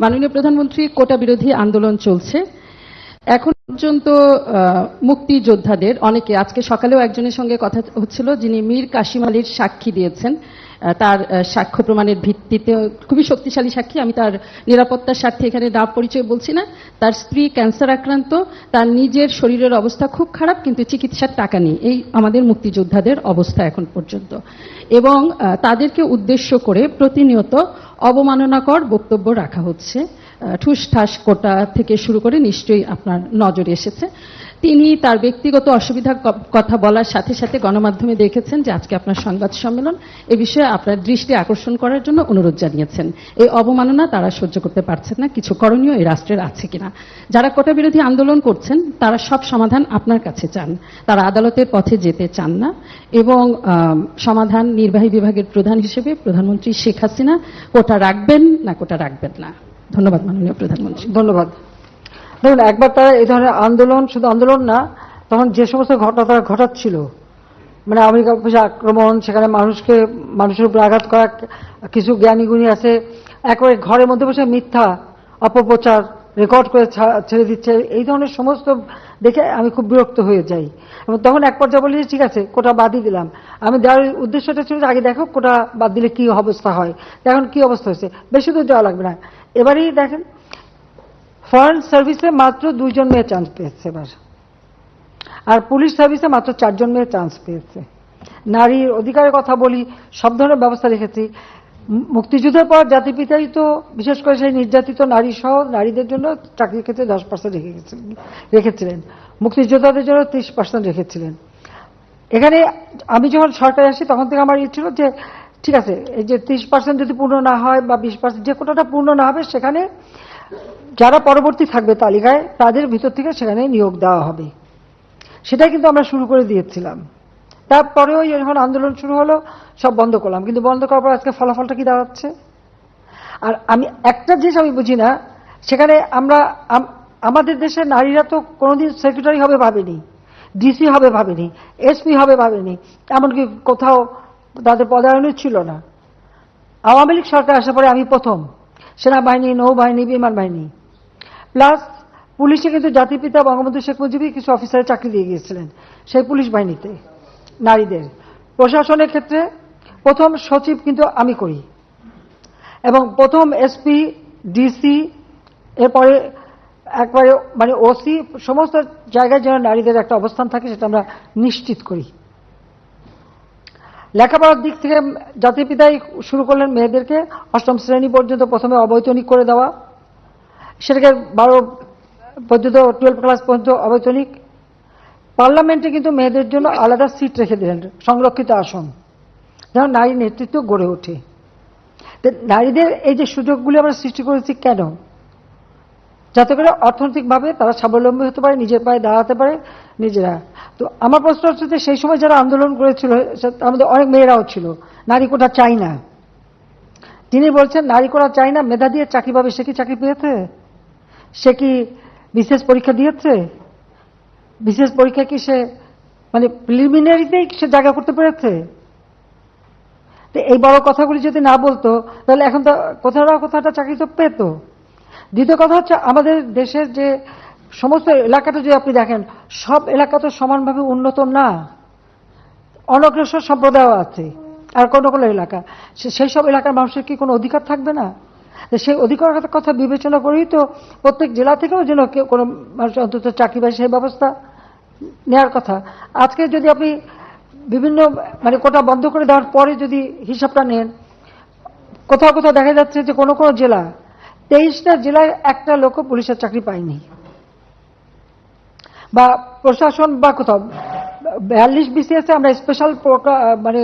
মাননীয় প্রধানমন্ত্রী, কোটা বিরোধী আন্দোলন চলছে। এখন পর্যন্ত মুক্তিযোদ্ধাদের, অনেকে, আজকে সকালেও একজনের সঙ্গে কথা হচ্ছিল, যিনি মীর কাশিম আলীর সাক্ষী দিয়েছেন। তার সাক্ষ্য প্রমাণের ভিত্তিতে খুবই শক্তিশালী সাক্ষী। আমি তার নিরাপত্তার স্বার্থে এখানে নাম পরিচয় বলছি না। তার স্ত্রী ক্যান্সার আক্রান্ত। তার নিজের শরীরের অবস্থা খুব খারাপ, কিন্তু চিকিৎসার টাকা নেই। এই আমাদের মুক্তিযোদ্ধাদের অবস্থা এখন পর্যন্ত। এবং তাদেরকে উদ্দেশ্য করে প্রতিনিয়ত অবমাননাকর বক্তব্য রাখা হচ্ছে। ঠুস ঠাস কোটা থেকে শুরু করে নিশ্চয়ই আপনার নজরে এসেছে। তিনি তার ব্যক্তিগত অসুবিধার কথা বলার সাথে সাথে গণমাধ্যমে দেখেছেন যে আজকে আপনার সংবাদ সম্মেলন এ বিষয়ে আপনার দৃষ্টি আকর্ষণ করার জন্য অনুরোধ জানিয়েছেন। এই অবমাননা তারা সহ্য করতে পারছেন না, কিছু করণীয় এই রাষ্ট্রের আছে কিনা। যারা কোটা বিরোধী আন্দোলন করছেন, তারা সব সমাধান আপনার কাছে চান। তারা আদালতের পথে যেতে চান না এবং সমাধান নির্বাহী বিভাগের প্রধান হিসেবে প্রধানমন্ত্রী শেখ হাসিনা কোটা রাখবেন না, কোটা রাখবেন না। ধন্যবাদ মাননীয় প্রধানমন্ত্রী। ধন্যবাদ। দেখুন, একবার তারা এই ধরনের আন্দোলন, শুধু আন্দোলন না, তখন যে সমস্ত ঘটনা তারা ঘটাচ্ছিল মানে আমেরিকা অফিসে আক্রমণ, সেখানে মানুষকে, মানুষের উপর আঘাত করা, কিছু জ্ঞানী গুণী আছে, একবারে ঘরের মধ্যে বসে মিথ্যা অপপ্রচার রেকর্ড করে ছেড়ে দিচ্ছে, এই ধরনের সমস্ত দেখে আমি খুব বিরক্ত হয়ে যাই। এবং তখন এক পর্যায়ে বলি ঠিক আছে, কোটা বাদই দিলাম। আমি দেওয়ার উদ্দেশ্যটা ছিল যে, আগে দেখো কোটা বাদ দিলে কি অবস্থা হয়, এখন কি অবস্থা হয়েছে, বেশি দূর যাওয়া লাগবে না। এবারেই দেখেন ফরেন সার্ভিসে মাত্র দুইজন মেয়ে চান্স পেয়েছে এবার। আর পুলিশ সার্ভিসে মাত্র চারজন মেয়ে চান্স পেয়েছে। নারীর অধিকারের কথা বলি, সব ধরনের ব্যবস্থা রেখেছি। মুক্তিযুদ্ধের পর জাতিপিতাই তো বিশেষ করে সেই নির্যাতিত নারী সহ নারীদের জন্য চাকরির ক্ষেত্রে দশ পার্সেন্ট রেখে গেছিলেন রেখেছিলেন। মুক্তিযোদ্ধাদের জন্য ত্রিশ পার্সেন্ট রেখেছিলেন। এখানে আমি যখন সরকারে আসি, তখন থেকে আমার ছিল যে, ঠিক আছে, এই যে ত্রিশ পার্সেন্ট যদি পূর্ণ না হয় বা বিশ পার্সেন্ট যে কোটাটা পূর্ণ না হবে, সেখানে যারা পরবর্তী থাকবে তালিকায়, তাদের ভিতর থেকে সেখানে নিয়োগ দেওয়া হবে। সেটাই কিন্তু আমরা শুরু করে দিয়েছিলাম। তারপরেও যখন আন্দোলন শুরু হলো, সব বন্ধ করলাম। কিন্তু বন্ধ করার পর আজকে ফলাফলটা কি দাঁড়াচ্ছে? আর আমি একটা জিনিস আমি বুঝি না, সেখানে আমরা আমাদের দেশের নারীরা তো কোনোদিন সেক্রেটারি হবে ভাবেনি, ডিসি হবে ভাবেনি, এসপি হবে ভাবেনি, এমনকি কোথাও তাদের পদায়নই ছিল না। আওয়ামী লীগ সরকার আসার পরে আমি প্রথম। সেনাবাহিনী, নৌবাহিনী, বিমান বাহিনী। প্লাস পুলিশে কিন্তু জাতিপিতা বঙ্গবন্ধু শেখ মুজিবই কিছু অফিসারের চাকরি দিয়ে গিয়েছিলেন। সেই পুলিশ বাহিনীতে, নারীদের। প্রশাসনের ক্ষেত্রে প্রথম সচিব কিন্তু আমি করি। এবং প্রথম এসপি ডিসি এরপরে একবারে মানে ওসি সমস্ত জায়গায় যেন নারীদের একটা অবস্থান থাকে সেটা আমরা নিশ্চিত করি। লেখাপড়ার দিক থেকে জাতির পিতাই শুরু করলেন মেয়েদেরকে। অষ্টম শ্রেণি পর্যন্ত প্রথমে অবৈতনিক করে দেওয়া। সেটাকে বারো পর্যন্ত টুয়েলভ ক্লাস পর্যন্ত অবৈতনিক। পার্লামেন্টে কিন্তু মেয়েদের জন্য আলাদা সিট রেখে দিলেন, সংরক্ষিত আসন, যেন নারী নেতৃত্ব গড়ে ওঠে। নারীদের এই যে সুযোগগুলি আমরা সৃষ্টি করেছি কেন? যাতে করে অর্থনৈতিকভাবে তারা স্বাবলম্বী হতে পারে, নিজের পায়ে দাঁড়াতে পারে নিজেরা। তো আমার প্রশ্ন হচ্ছে যে সেই সময় যারা আন্দোলন করেছিল আমাদের অনেক মেয়েরাও ছিল, নারী কোটা চাই না। তিনি বলছেন, নারী কোটা চাই না, মেধা দিয়ে চাকরি পাবে, সে কি চাকরি পেয়েছে? সে কি বিশেষ পরীক্ষা দিয়েছে? বিশেষ পরীক্ষা কি সে মানে প্রিলিমিনারিতেই সে জায়গা করতে পেরেছে? তো এই বড় কথাগুলি যদি না বলতো, তাহলে এখন তো কোথাও না কোথাও একটা চাকরি তো পেতো। দ্বিতীয় কথা হচ্ছে, আমাদের দেশের যে সমস্ত এলাকাটা যদি আপনি দেখেন, সব এলাকা তো সমানভাবে উন্নত না। অনগ্রসর সম্প্রদায়ও আছে। আর কোনো কোনো এলাকা সেই সব এলাকার মানুষের কি কোনো অধিকার থাকবে না? সেই অধিকার কথা বিবেচনা করেই তো প্রত্যেক জেলা থেকেও যেন কেউ কোনো মানুষ অন্তত চাকরি পায় সেই ব্যবস্থা নেওয়ার কথা। আজকে যদি আপনি বিভিন্ন মানে কোটা বন্ধ করে দেওয়ার পরে যদি হিসাবটা নেন, কোথাও কোথাও দেখা যাচ্ছে যে কোনো কোনো জেলা তেইশটা জেলায় একটা লোকও পুলিশের চাকরি পায়নি। বা প্রশাসন বা কোথাও, বিয়াল্লিশ বিসিএসে আমরা স্পেশাল মানে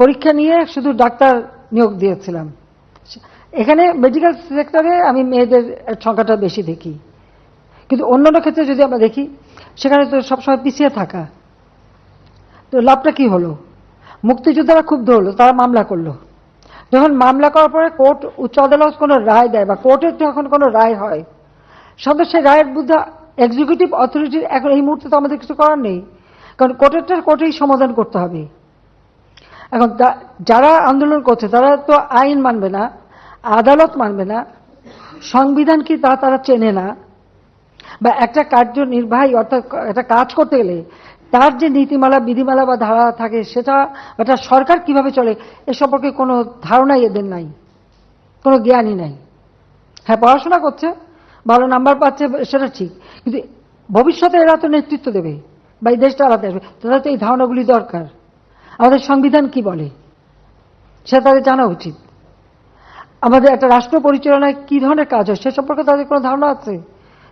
পরীক্ষা নিয়ে শুধু ডাক্তার নিয়োগ দিয়েছিলাম। এখানে মেডিকেল সেক্টরে আমি মেয়েদের সংখ্যাটা বেশি দেখি। কিন্তু অন্যান্য ক্ষেত্রে যদি আমরা দেখি, সেখানে তো সবসময় পিছিয়ে থাকা। তো লাভটা কি হলো? মুক্তিযোদ্ধারা ক্ষুব্ধ হলো তারা মামলা করল। যখন মামলা করার পরে কোর্ট, উচ্চ আদালত কোনো রায় দেয় বা কোর্টের যখন কোনো রায় হয় সঙ্গে সেই রায়ের বুদ্ধা এক্সিকিউটিভ অথরিটির এখন এই মুহূর্তে তো আমাদের কিছু করার নেই। কারণ কোর্টেরটা কোর্টেই সমাধান করতে হবে। এখন যারা আন্দোলন করছে, তারা তো আইন মানবে না। আদালত মানবে না, সংবিধান কি তা তারা চেনে না, বা একটা কার্যনির্বাহী অর্থাৎ একটা কাজ করতে গেলে তার যে নীতিমালা, বিধিমালা বা ধারা থাকে সেটা একটা সরকার কীভাবে চলে, এ সম্পর্কে কোনো ধারণাই এদের নাই, কোনো জ্ঞানই নাই। হ্যাঁ পড়াশোনা করছে, ভালো নাম্বার পাচ্ছে, সেটা ঠিক, কিন্তু ভবিষ্যতে এরা তো নেতৃত্ব দেবে, বা এই দেশটা আলাদা আসবে তাদের তো এই ধারণাগুলি দরকার। আমাদের সংবিধান কি বলে, সেটা তাদের জানা উচিত। আমাদের একটা রাষ্ট্র পরিচালনায় কি ধরনের কাজ হয়, সে সম্পর্কে তাদের কোনো ধারণা আছে?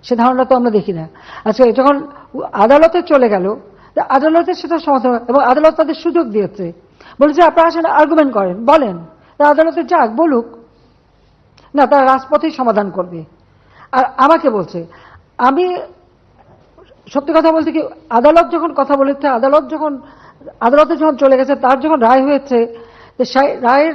সে ধারণা তো আমরা দেখি না। আজকে যখন আদালতে চলে গেল আদালতে সেটা সমাধান এবং আদালত তাদের সুযোগ দিয়েছে। বলেছে, আপনারা আসেন আর্গুমেন্ট করেন। বলেন, তা আদালতে যাক, বলুক। না, তারা রাজপথেই সমাধান করবে। আর আমাকে বলছে, আমি, সত্যি কথা বলতে কি, আদালত যখন কথা বলেছে, আদালত যখন, আদালতে যখন চলে গেছে, তার যখন রায় হয়েছে রায়ের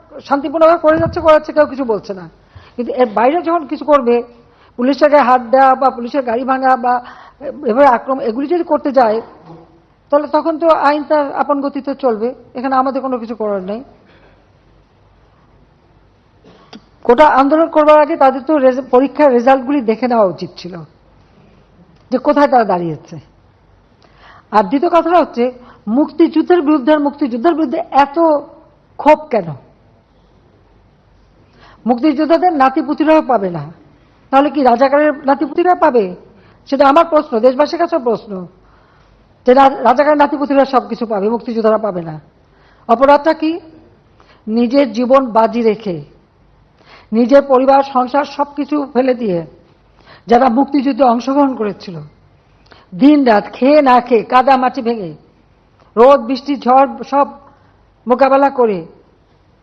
শান্তিপূর্ণভাবে করে যাচ্ছে করাচ্ছে কেউ কিছু বলছে না। কিন্তু এর বাইরে যখন কিছু করবে, পুলিশের গায়ে হাত দেওয়া বা পুলিশের গাড়ি ভাঙা বা এভাবে আক্রমণ, এগুলি যদি করতে যায়, তাহলে তখন তো আইন তার আপন গতিতে চলবে। এখানে আমাদের কোনো কিছু করার নেই। গোটা আন্দোলন করবার আগে তাদের তো পরীক্ষার রেজাল্টগুলি দেখে নেওয়া উচিত ছিল, যে কোথায় তারা দাঁড়িয়েছে। আর দ্বিতীয় কথাটা হচ্ছে, মুক্তিযুদ্ধের বিরুদ্ধে আর মুক্তিযুদ্ধের বিরুদ্ধে এত ক্ষোভ কেন? মুক্তিযোদ্ধাদের নাতিপুতিরাও পাবে না। তাহলে কি রাজাকারের নাতিপুতিরা পাবে? সেটা আমার প্রশ্ন, দেশবাসীর কাছে প্রশ্ন। যে রা- রাজাকারের নাতিপুতিরা সব কিছু পাবে, মুক্তিযোদ্ধারা পাবে না। অপরাধটা কি? নিজের জীবন বাজি রেখে, নিজের পরিবার, সংসার সবকিছু ফেলে দিয়ে যারা মুক্তিযুদ্ধে অংশগ্রহণ করেছিল দিন রাত খেয়ে না খেয়ে কাদা মাটি ভেঙে, রোদ, বৃষ্টি, ঝড় সব মোকাবেলা করে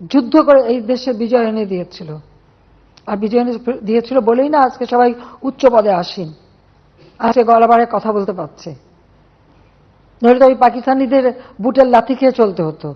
যুদ্ধ করে এই দেশে বিজয় এনে দিয়েছিল। আর বিজয় এনে দিয়েছিল বলেই না আজকে সবাই উচ্চ পদে আসেন। আজকে গলাবারে কথা বলতে পারছে। নইলে তো ওই পাকিস্তানিদের বুটের লাথি খেয়ে চলতে হতো।